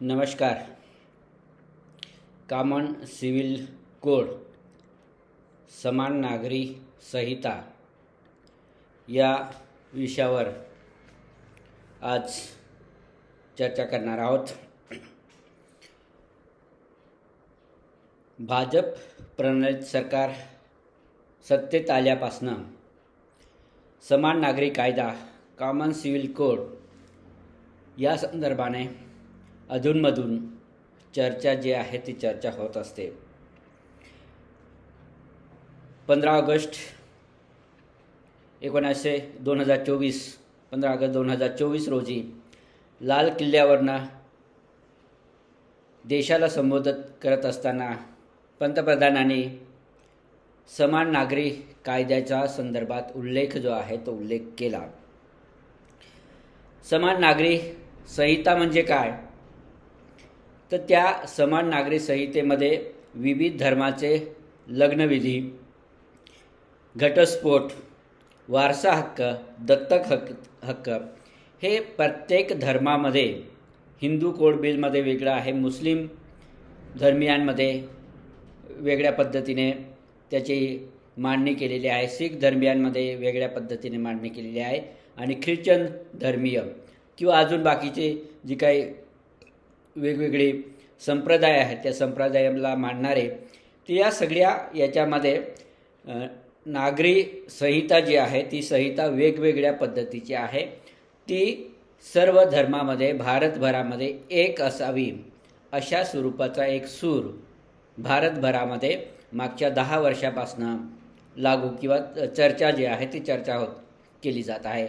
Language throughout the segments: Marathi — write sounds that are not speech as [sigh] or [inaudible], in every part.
नमस्कार. कॉमन सिव्हिल कोड समान नागरी संहिता या विषयावर आज चर्चा करणार आहोत. भाजप प्रणित सरकार सत्तेत आल्यापासनं समान नागरी कायदा कॉमन सिव्हिल कोड या संदर्भाने अधूनमधून चर्चा जी आहे ती चर्चा होत असते. पंधरा ऑगस्ट एकोणीसशे दोन हजार चोवीस पंधरा ऑगस्ट दोन हजार चोवीस रोजी लाल किल्ल्यावरनं देशाला संबोधित करत असताना पंतप्रधानांनी समान नागरी कायद्याच्या संदर्भात उल्लेख जो आहे तो उल्लेख केला. समान नागरी संहिता म्हणजे काय? तर त्या समान नागरी संहितेमध्ये विविध धर्माचे लग्नविधी घटस्फोट वारसा हक्क दत्तक हक्क हक्क हे प्रत्येक धर्मामध्ये हिंदू कोड बिलमध्ये वेगळं आहे मुस्लिम धर्मियांमध्ये वेगळ्या पद्धतीने त्याची मांडणी केलेली आहे शीख धर्मियांमध्ये वेगळ्या पद्धतीने मांडणी केलेली आहे आणि ख्रिश्चन धर्मीय किंवा अजून बाकीचे जी काही वेगवेगळे संप्रदाय आहेत त्या संप्रदायाला मांडणारे तर या सगळ्या याच्यामध्ये नागरी संहिता जी आहे ती संहिता वेगवेगळ्या पद्धतीची आहे. ती सर्व धर्मामध्ये भारतभरामध्ये एक असावी अशा स्वरूपाचा एक सूर भारतभरामध्ये मागच्या दहा वर्षापासनं लागू किंवा चर्चा जी आहे ती चर्चा होत केली जात आहे.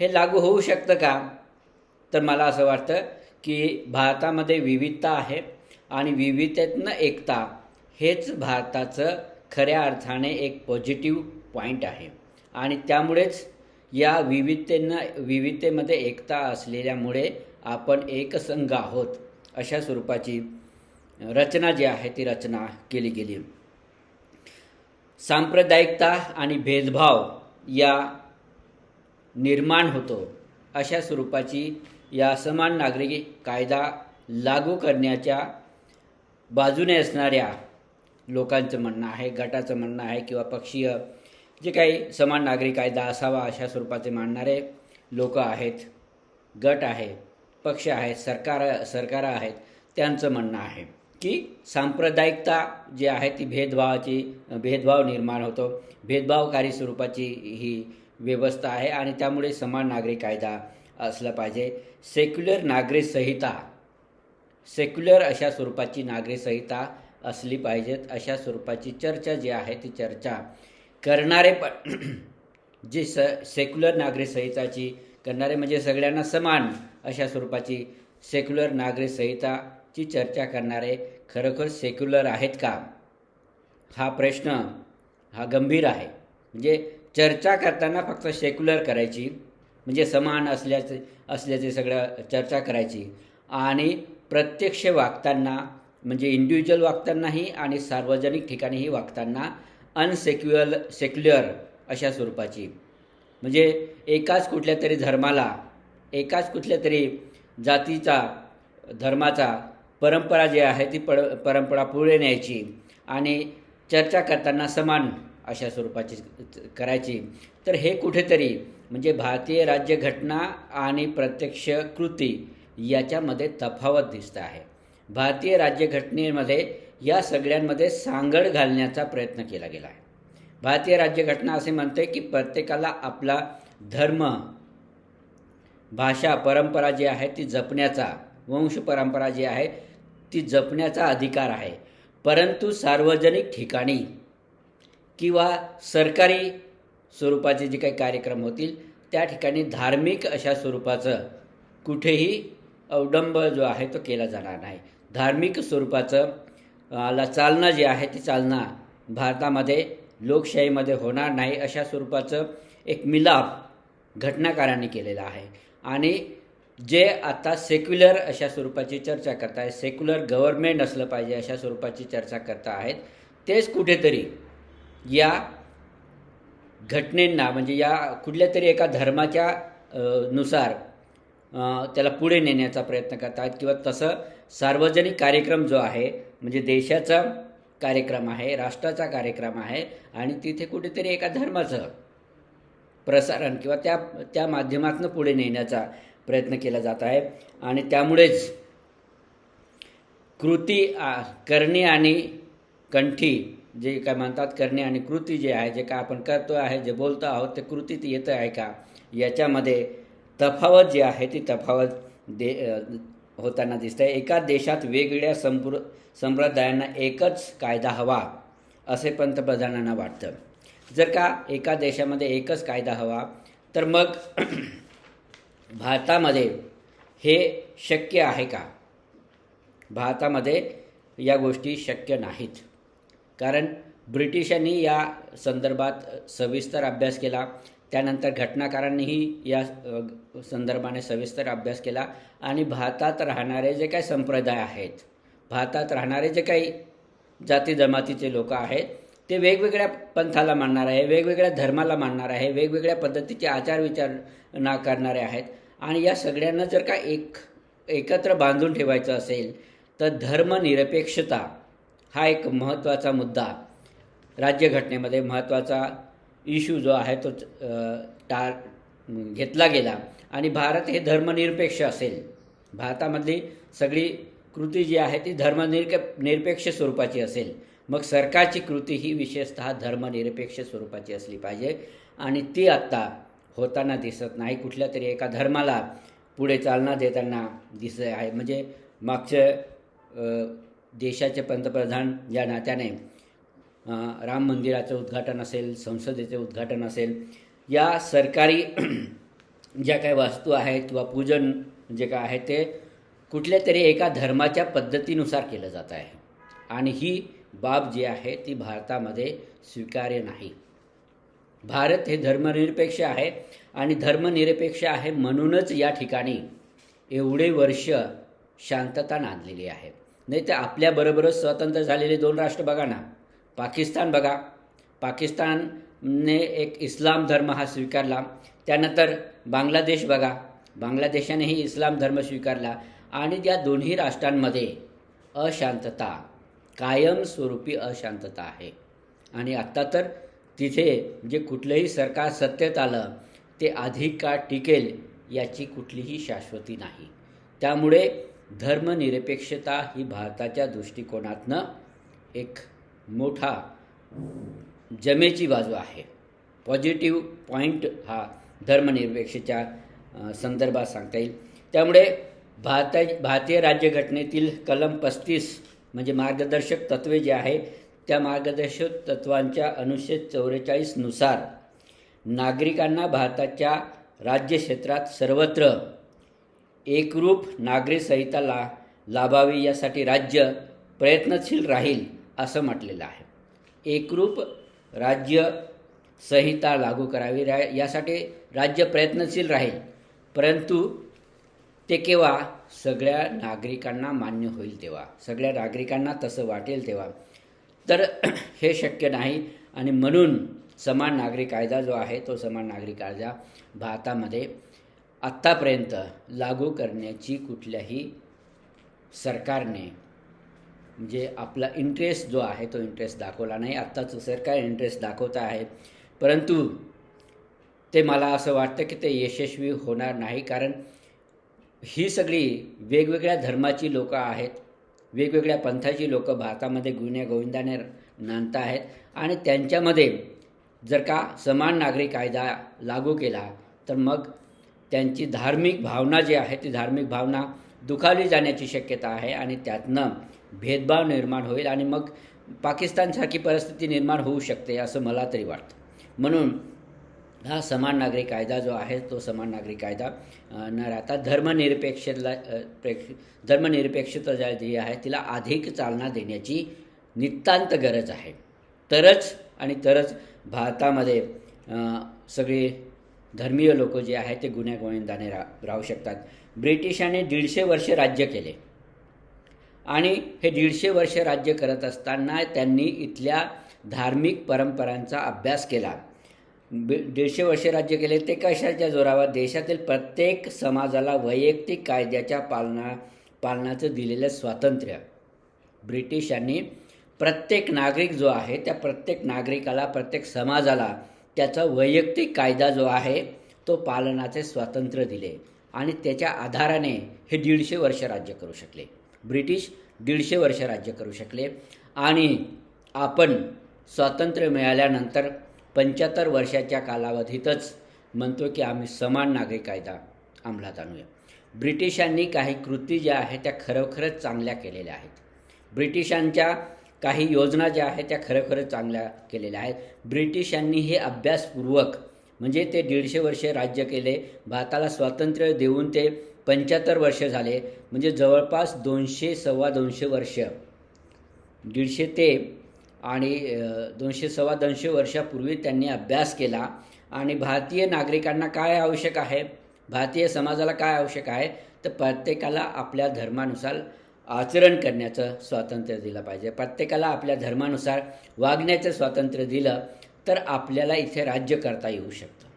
हे लागू होऊ शकतं का? तर मला असं वाटतं की भारतामध्ये विविधता आहे आणि विविधतेतनं एकता हेच भारताचं खऱ्या अर्थाने एक पॉझिटिव्ह पॉईंट आहे. आणि त्यामुळेच या विविधतेनं विविधतेमध्ये एकता असलेल्यामुळे आपण एकसंघ आहोत अशा स्वरूपाची रचना जी आहे ती रचना केली गेली. सांप्रदायिकता आणि भेदभाव या निर्माण होतो अशा स्वरूपाची या समान नागरिक कायदा लागू करण्याच्या बाजूने असणाऱ्या लोकांचं म्हणणं आहे गटाचं म्हणणं आहे किंवा पक्षीय जे काही समान नागरी कायदा असावा अशा स्वरूपाचे मांडणारे लोक आहेत गट आहे पक्ष आहेत सरकार सरकार आहेत त्यांचं म्हणणं आहे की सांप्रदायिकता जी आहे ती भेदभावाची भेदभाव निर्माण होतो. भेदभावकारी स्वरूपाची ही व्यवस्था आहे आणि त्यामुळे समान नागरी कायदा असलं पाहिजे. सेक्युलर नागरी संहिता सेक्युलर अशा स्वरूपाची नागरी संहिता असली पाहिजेत. अशा स्वरूपाची चर्चा जी आहे ती चर्चा करणारे पण [clears throat] जी स सेक्युलर नागरी संहिताची करणारे म्हणजे सगळ्यांना समान अशा स्वरूपाची सेक्युलर नागरी संहिताची चर्चा करणारे खरोखर सेक्युलर आहेत का? हा प्रश्न हा गंभीर आहे. म्हणजे चर्चा करताना फक्त सेक्युलर करायची. म्हणजे समान असल्याचे असल्याचे सगळं चर्चा करायची. आणि प्रत्यक्ष वागताना म्हणजे इंडिव्हिज्युअल वागतानाही आणि सार्वजनिक ठिकाणीही वागताना अनसेक्युअल सेक्युलर अशा स्वरूपाची. म्हणजे एकाच कुठल्या तरी धर्माला एकाच कुठल्या तरी जातीचा धर्माचा परंपरा जी आहे ती पड परंपरा पुढे न्यायची. आणि चर्चा करताना समान अशा स्वरूपाची करायची. तर हे कुठेतरी म्हणजे भारतीय राज्यघटना आणि प्रत्यक्ष कृती याच्यामध्ये तफावत दिसत आहे. भारतीय राज्यघटनेमध्ये या सगळ्यांमध्ये सांगड घालण्याचा प्रयत्न केला गेला आहे. भारतीय राज्यघटना असे म्हणते की प्रत्येकाला आपला धर्म भाषा परंपरा जी आहे ती जपण्याचा वंश परंपरा जी आहे ती जपण्याचा अधिकार आहे. परंतु सार्वजनिक ठिकाणी किंवा सरकारी स्वरूपाचे जे काही कार्यक्रम होतील त्या ठिकाणी धार्मिक अशा स्वरूपाचं कुठेही अवडंब जो आहे तो केला जाणार नाही. धार्मिक स्वरूपाचं ला चालना जी आहे ती चालना भारतामध्ये लोकशाहीमध्ये होणार नाही अशा स्वरूपाचं एक मिलाप घटनाकारांनी केलेला आहे. आणि जे आता सेक्युलर अशा स्वरूपाची चर्चा करत आहेत सेक्युलर गव्हर्मेंट असलं पाहिजे अशा स्वरूपाची चर्चा करता आहेत तेच कुठेतरी या घटनेंना म्हणजे या कुठल्या तरी एका धर्माच्या नुसार त्याला पुढे नेण्याचा प्रयत्न करतात किंवा तसं सार्वजनिक कार्यक्रम जो आहे म्हणजे देशाचा कार्यक्रम आहे राष्ट्राचा कार्यक्रम आहे आणि तिथे कुठेतरी एका धर्माचं प्रसारण किंवा त्या त्या माध्यमातून पुढे नेण्याचा प्रयत्न केला जात आहे. आणि त्यामुळेच कृती आ, करणे आणि कंठी जे काय म्हणतात करणे आणि कृती जे आहे जे काय आपण करतो आहे जे बोलतो आहोत ते कृतीत येतं आहे का? याच्यामध्ये तफावत जी आहे ती तफावत दे होताना होताना दिसते एका देशात वेगवेगळ्या संप्र संप्रदायांना एकच कायदा हवा असे पंतप्रधानांना वाटतं. जर का एका देशामध्ये एकच कायदा हवा तर मग [clears throat] भारतामध्ये हे शक्य आहे का? भारतामध्ये या गोष्टी शक्य नाहीत. कारण ब्रिटिशांनी या संदर्भात सविस्तर अभ्यास केला. त्यानंतर घटनाकारांनीही या संदर्भाने सविस्तर अभ्यास केला. आणि भारतात राहणारे जे काही संप्रदाय आहेत भारतात राहणारे जे काही जाती जमातीचे लोक आहेत ते वेगवेगळ्या पंथाला मानणार आहे वेगवेगळ्या धर्माला मानणार आहे वेगवेगळ्या पद्धतीचे आचार विचारणा करणारे आहेत. आणि या सगळ्यांना जर का एक एकत्र बांधून ठेवायचं असेल तर धर्मनिरपेक्षता हा एक महत्त्वाचा मुद्दा राज्यघटनेमध्ये महत्त्वाचा इश्यू जो आहे तो अ, टार घेतला गेला. आणि भारत हे धर्मनिरपेक्ष असेल. भारतामधली सगळी कृती जी आहे ती धर्मनिरके निरपेक्ष स्वरूपाची असेल. मग सरकारची कृती ही विशेषतः धर्मनिरपेक्ष स्वरूपाची असली पाहिजे. आणि ती आत्ता होताना दिसत नाही. कुठल्या तरी एका धर्माला पुढे चालना देताना दिसत आहे. म्हणजे मागच्या देशाचे पंतप्रधान या नात्याने राम मंदिराचं उद्घाटन असेल संसदेचे उद्घाटन असेल या सरकारी [clears throat] ज्या काही वस्तू आहेत किंवा पूजन जे काय आहे ते कुठल्या तरी एका धर्माच्या पद्धतीनुसार केलं जात आहे. आणि ही बाब जी आहे ती भारतामध्ये स्वीकार्य नाही. भारत हे धर्मनिरपेक्ष आहे आणि धर्मनिरपेक्ष आहे म्हणूनच या ठिकाणी एवढे वर्ष शांतता नांदलेली आहे. नाही तर आपल्याबरोबरच स्वतंत्र झालेले दोन राष्ट्र बघा ना. पाकिस्तान बघा. पाकिस्तानने एक इस्लाम धर्म हा स्वीकारला. त्यानंतर बांगलादेश बघा. बांगलादेशानेही इस्लाम धर्म स्वीकारला. आणि या दोन्ही राष्ट्रांमध्ये अशांतता. कायमस्वरूपी अशांतता आहे. आणि आत्ता तर तिथे जे कुठलंही सरकार सत्तेत आलं ते अधिक काळ टिकेल याची कुठलीही शाश्वती नाही. त्यामुळे धर्मनिरपेक्षता ही भारताच्या दृष्टिकोनातनं एक मोठा जमेची बाजू आहे. पॉझिटिव्ह पॉईंट हा धर्मनिरपेक्षेच्या संदर्भात सांगता येईल. त्यामुळे भारता भारतीय राज्यघटनेतील कलम पस्तीस म्हणजे मार्गदर्शक तत्वे जे आहे त्या मार्गदर्शक तत्वांच्या अनुच्छेद चौवेचाळीसनुसार नागरिकांना भारताच्या राज्यक्षेत्रात सर्वत्र एकरूप नागरी संहिताला लाभावी यासाठी राज्य प्रयत्नशील राहील असं म्हटलेलं आहे. एकरूप राज्य संहिता लागू करावी रा यासाठी राज्य प्रयत्नशील राहील. परंतु ते केव्हा? सगळ्या नागरिकांना मान्य होईल तेव्हा. सगळ्या नागरिकांना तसं वाटेल तेव्हा. तर [clears throat] हे शक्य नाही. आणि म्हणून समान नागरी कायदा जो आहे तो समान नागरी कायदा भारतामध्ये आत्तापर्यंत लागू करण्याची कुठल्याही सरकारने म्हणजे आपला इंटरेस्ट जो आहे तो इंटरेस्ट दाखवला नाही. आत्ताचं सरकार इंटरेस्ट दाखवत आहे. परंतु ते मला असं वाटतं की ते यशस्वी होणार नाही. कारण ही सगळी वेगवेगळ्या धर्माची लोकं आहेत. वेगवेगळ्या पंथाची लोकं भारतामध्ये गुन्ह्या गोविंदाने नांदत आहेत आणि त्यांच्यामध्ये जर का समान नागरी कायदा लागू केला तर मग त्यांची धार्मिक भावना जी आहे ती धार्मिक भावना दुखावली जाण्याची शक्यता आहे आणि त्यातनं भेदभाव निर्माण होईल आणि मग पाकिस्तानसारखी परिस्थिती निर्माण होऊ शकते असं मला तरी वाटतं. म्हणून हा समान नागरी कायदा जो आहे तो समान नागरी कायदा न राहता धर्मनिरपेक्षला प्रेक्ष धर्मनिरपेक्षता ज्या जी आहे तिला अधिक चालना देण्याची नितांत गरज आहे. तरच आणि तरच भारतामध्ये सगळी धर्मीय लोक जे आहेत ते गुन्ह्या गोविंदाने रा राहू शकतात. ब्रिटिशांनी दीडशे वर्ष राज्य केले. आणि हे दीडशे वर्ष राज्य करत असताना त्यांनी इथल्या धार्मिक परंपरांचा अभ्यास केला. दीडशे वर्ष राज्य केले. ते कशाच्या जोरावर? देशातील प्रत्येक समाजाला वैयक्तिक कायद्याच्या पालना पालनाचं दिलेलं स्वातंत्र्य. ब्रिटिशांनी प्रत्येक नागरिक जो आहे त्या प्रत्येक नागरिकाला प्रत्येक समाजाला त्याचा वैयक्तिक कायदा जो आहे तो पालनाचे स्वातंत्र्य दिले आणि त्याच्या आधाराने हे दीडशे वर्ष राज्य करू शकले. ब्रिटिश दीडशे वर्ष राज्य करू शकले आणि आपण स्वातंत्र्य मिळाल्यानंतर पंच्याहत्तर वर्षाच्या कालावधीतच म्हणतो की आम्ही समान नागरिक कायदा अंमलात आणूया. ब्रिटिशांनी काही कृती ज्या आहेत त्या खरोखरच चांगल्या केलेल्या आहेत. ब्रिटिशांच्या काही योजना ज्या आहेत त्या खरोखरच चांगल्या केलेल्या आहेत. ब्रिटिशांनी हे अभ्यासपूर्वक म्हणजे ते दीडशे वर्षे राज्य केले भारताला स्वातंत्र्य देऊन ते पंच्याहत्तर वर्ष झाले म्हणजे जवळपास दोनशे सव्वा दोनशे वर्ष. दीडशे ते आणि दोनशे सव्वा दोनशे वर्षापूर्वी त्यांनी अभ्यास केला. आणि भारतीय नागरिकांना काय आवश्यक आहे? भारतीय समाजाला काय आवश्यक आहे? तर प्रत्येकाला आपल्या धर्मानुसार आचरण करण्याचं स्वातंत्र्य दिलं पाहिजे. प्रत्येकाला आपल्या धर्मानुसार वागण्याचं स्वातंत्र्य दिलं तर आपल्याला इथे राज्य करता येऊ शकतं.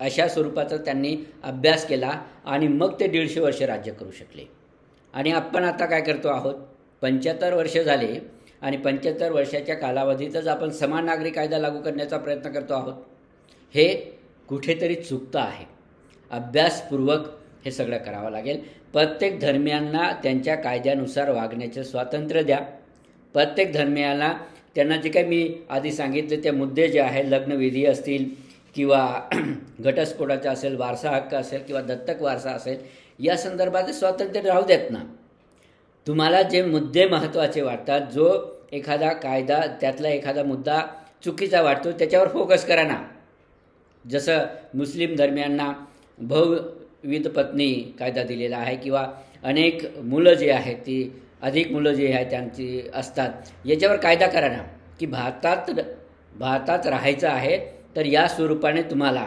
अशा स्वरूपाचा त्यांनी अभ्यास केला आणि मग ते दीडशे वर्ष राज्य करू शकले. आणि आपण आता काय करतो आहोत? पंच्याहत्तर वर्ष झाले आणि पंच्याहत्तर वर्षाच्या कालावधीतच आपण समान नागरिक कायदा लागू करण्याचा प्रयत्न करतो आहोत. हे कुठेतरी चुकतं आहे. अभ्यासपूर्वक हे सगळं करावं लागेल. प्रत्येक धर्मियांना त्यांच्या कायद्यानुसार वागण्याचे स्वातंत्र्य द्या. प्रत्येक धर्मियाला त्यांना जे काही मी आधी सांगितले ते मुद्दे जे आहे लग्नविधी असतील किंवा [clears throat] घटस्फोटाचा असेल वारसा हक्क असेल किंवा दत्तक वारसा असेल या संदर्भात स्वातंत्र्य राहू देत ना. तुम्हाला जे मुद्दे महत्त्वाचे वाटतात जो एखादा कायदा त्यातला एखादा मुद्दा चुकीचा वाटतो त्याच्यावर फोकस करा ना. जसं मुस्लिम धर्मियांना विविध पत्नी कायदा दिलेला आहे किंवा अनेक मुलं जी आहेत ती अधिक मुलं जी आहेत त्यांची असतात. याच्यावर कायदा करा ना की भारतात भारतात राहायचं आहे तर या स्वरूपाने तुम्हाला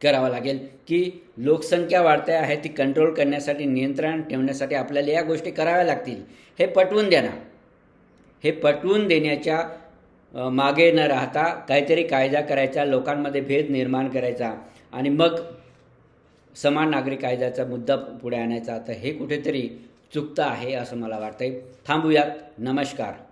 करावं लागेल की लोकसंख्या वाढते आहे ती कंट्रोल करण्यासाठी नियंत्रण ठेवण्यासाठी आपल्याला या गोष्टी कराव्या लागतील. हे पटवून द्या ना. हे पटवून देण्याच्या मागे न राहता काहीतरी कायदा करायचा लोकांमध्ये भेद निर्माण करायचा आणि मग समान नागरिक कायद्याचा मुद्दा पुढे आणायचा. तर हे कुठेतरी चुकतं आहे असं मला वाटतंय. थांबूयात. नमस्कार.